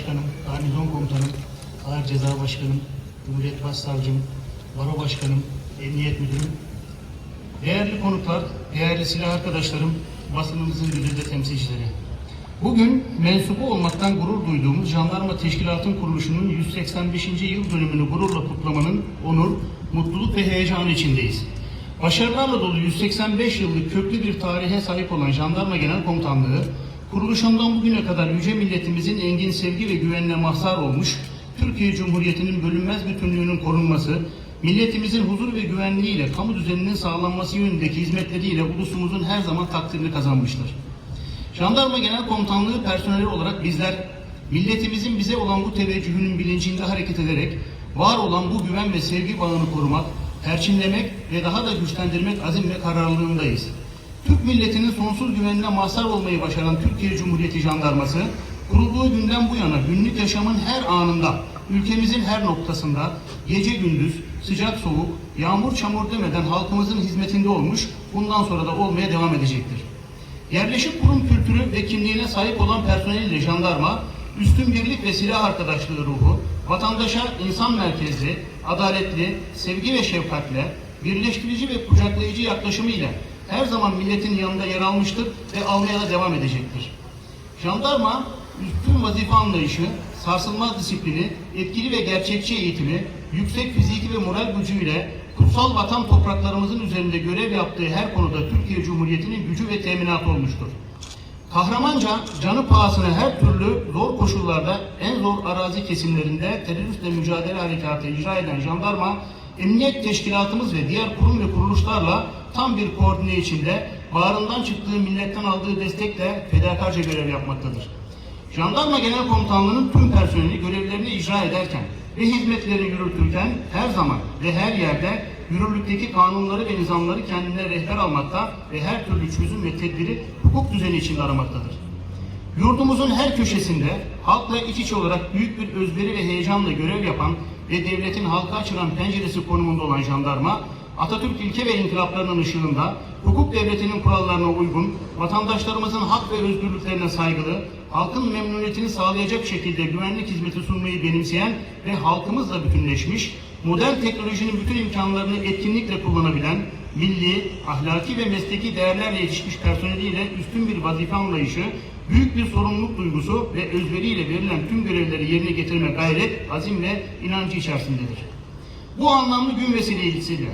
Başkanım, Garnizon Komutanım, Ağır Ceza Başkanım, Cumhuriyet Başsavcım, Baro Başkanım, Emniyet Müdürüm, değerli konuklar, değerli silah arkadaşlarım, basınımızın güzide temsilcileri. Bugün mensubu olmaktan gurur duyduğumuz Jandarma Teşkilatın kuruluşunun 185. yıl dönümünü gururla kutlamanın onur, mutluluk ve heyecanı içindeyiz. Başarılarla dolu 185 yıllık köklü bir tarihe sahip olan Jandarma Genel Komutanlığı, kuruluşundan bugüne kadar yüce milletimizin engin sevgi ve güvenine mahzar olmuş, Türkiye Cumhuriyeti'nin bölünmez bütünlüğünün korunması, milletimizin huzur ve güvenliğiyle kamu düzeninin sağlanması yönündeki hizmetleriyle ulusumuzun her zaman takdirini kazanmıştır. Jandarma Genel Komutanlığı personeli olarak bizler milletimizin bize olan bu teveccühünün bilincinde hareket ederek var olan bu güven ve sevgi bağını korumak, perçinlemek ve daha da güçlendirmek azim ve kararlılığındayız. Türk milletinin sonsuz güvenine mazhar olmayı başaran Türkiye Cumhuriyeti Jandarması, kurulduğu günden bu yana günlük yaşamın her anında, ülkemizin her noktasında, gece gündüz, sıcak soğuk, yağmur çamur demeden halkımızın hizmetinde olmuş, bundan sonra da olmaya devam edecektir. Yerleşik kurum kültürü ve kimliğine sahip olan personeliyle jandarma, üstün birlik ve silah arkadaşlığı ruhu, vatandaşa insan merkezli, adaletli, sevgi ve şefkatle, birleştirici ve kucaklayıcı yaklaşımıyla her zaman milletin yanında yer almıştır ve almaya da devam edecektir. Jandarma, üstün vazife anlayışı, sarsılmaz disiplini, etkili ve gerçekçi eğitimi, yüksek fiziki ve moral gücüyle kutsal vatan topraklarımızın üzerinde görev yaptığı her konuda Türkiye Cumhuriyeti'nin gücü ve teminatı olmuştur. Kahramanca canı pahasına her türlü zor koşullarda en zor arazi kesimlerinde teröristle mücadele harekatı icra eden jandarma, emniyet teşkilatımız ve diğer kurum ve kuruluşlarla tam bir koordine içinde bağrından çıktığı milletten aldığı destekle fedakarca görev yapmaktadır. Jandarma Genel Komutanlığı'nın tüm personeli görevlerini icra ederken ve hizmetlerini yürütürken her zaman ve her yerde yürürlükteki kanunları ve nizamları kendine rehber almakta ve her türlü çözüm ve tedbiri hukuk düzeni içinde aramaktadır. Yurdumuzun her köşesinde halkla iç içe olarak büyük bir özveri ve heyecanla görev yapan ve devletin halka açılan penceresi konumunda olan jandarma, Atatürk ilke ve inkılaplarının ışığında hukuk devletinin kurallarına uygun, vatandaşlarımızın hak ve özgürlüklerine saygılı, halkın memnuniyetini sağlayacak şekilde güvenlik hizmeti sunmayı benimseyen ve halkımızla bütünleşmiş, modern teknolojinin bütün imkanlarını etkinlikle kullanabilen, milli, ahlaki ve mesleki değerlerle yetişmiş personeliyle üstün bir vazife anlayışı, büyük bir sorumluluk duygusu ve özveriyle verilen tüm görevleri yerine getirme gayret, azim ve inancı içerisindedir. Bu anlamlı gün vesilesiyle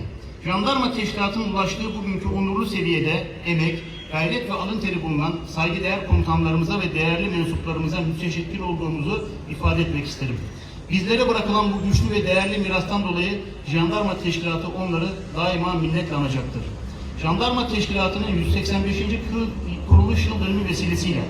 Jandarma Teşkilatı'nın ulaştığı bugünkü onurlu seviyede emek, gayret ve alın teri bulunan saygıdeğer komutanlarımıza ve değerli mensuplarımıza müteşekkir olduğumuzu ifade etmek isterim. Bizlere bırakılan bu güçlü ve değerli mirastan dolayı Jandarma Teşkilatı onları daima minnetle anacaktır. Jandarma Teşkilatı'nın 185. kır- kuruluş yıl dönümü vesilesiyle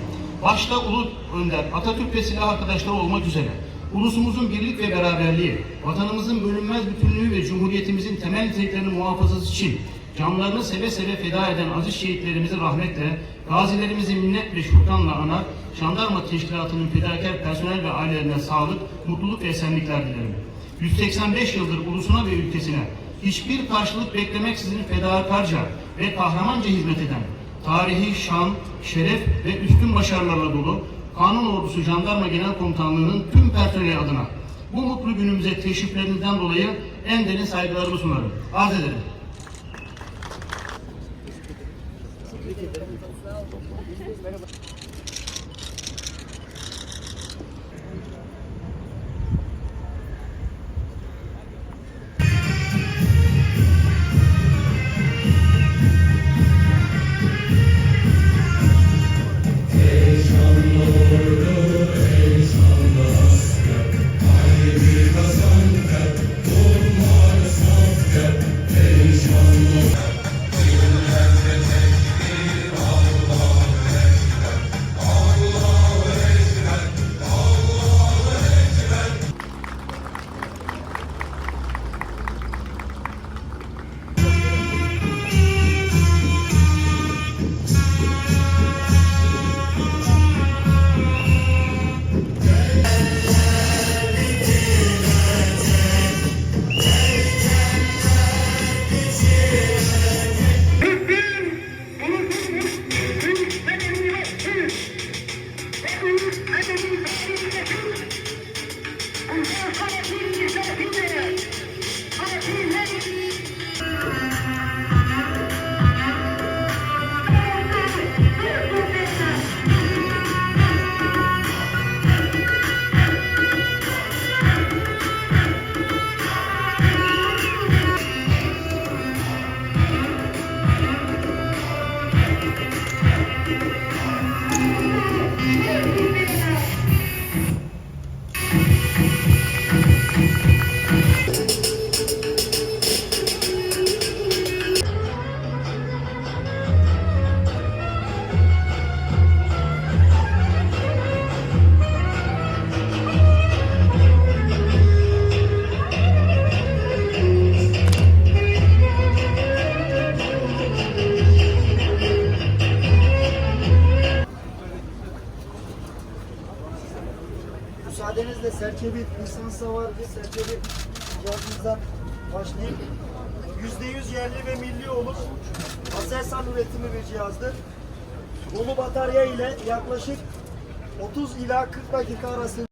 başta Ulu Önder, Atatürk ve silah arkadaşları olmak üzere ulusumuzun birlik ve beraberliği, vatanımızın bölünmez bütünlüğü ve cumhuriyetimizin temel niteliklerinin muhafazası için canlarını seve seve feda eden aziz şehitlerimizi rahmetle, gazilerimizi minnet ve şükranla anar, Jandarma Teşkilatı'nın fedakar personel ve ailelerine sağlık, mutluluk ve esenlikler dilerim. 185 yıldır ulusuna ve ülkesine hiçbir karşılık beklemeksizin fedakarca ve kahramanca hizmet eden, tarihi şan, şeref ve üstün başarılarla dolu Kanun Ordusu Jandarma Genel Komutanlığı'nın tüm personeli adına bu mutlu günümüze teşriflerinizden dolayı en derin saygılarımı sunarım. Arz ederim. Merhaba. Lord. Oh, you God. Serçe bir lisansa var bir serçe bir cihazımızdan başlayayım. %100 yerli ve milli olur. Aselsan üretimi bir cihazdır. Dolu batarya ile yaklaşık 30 ila 40 dakika arası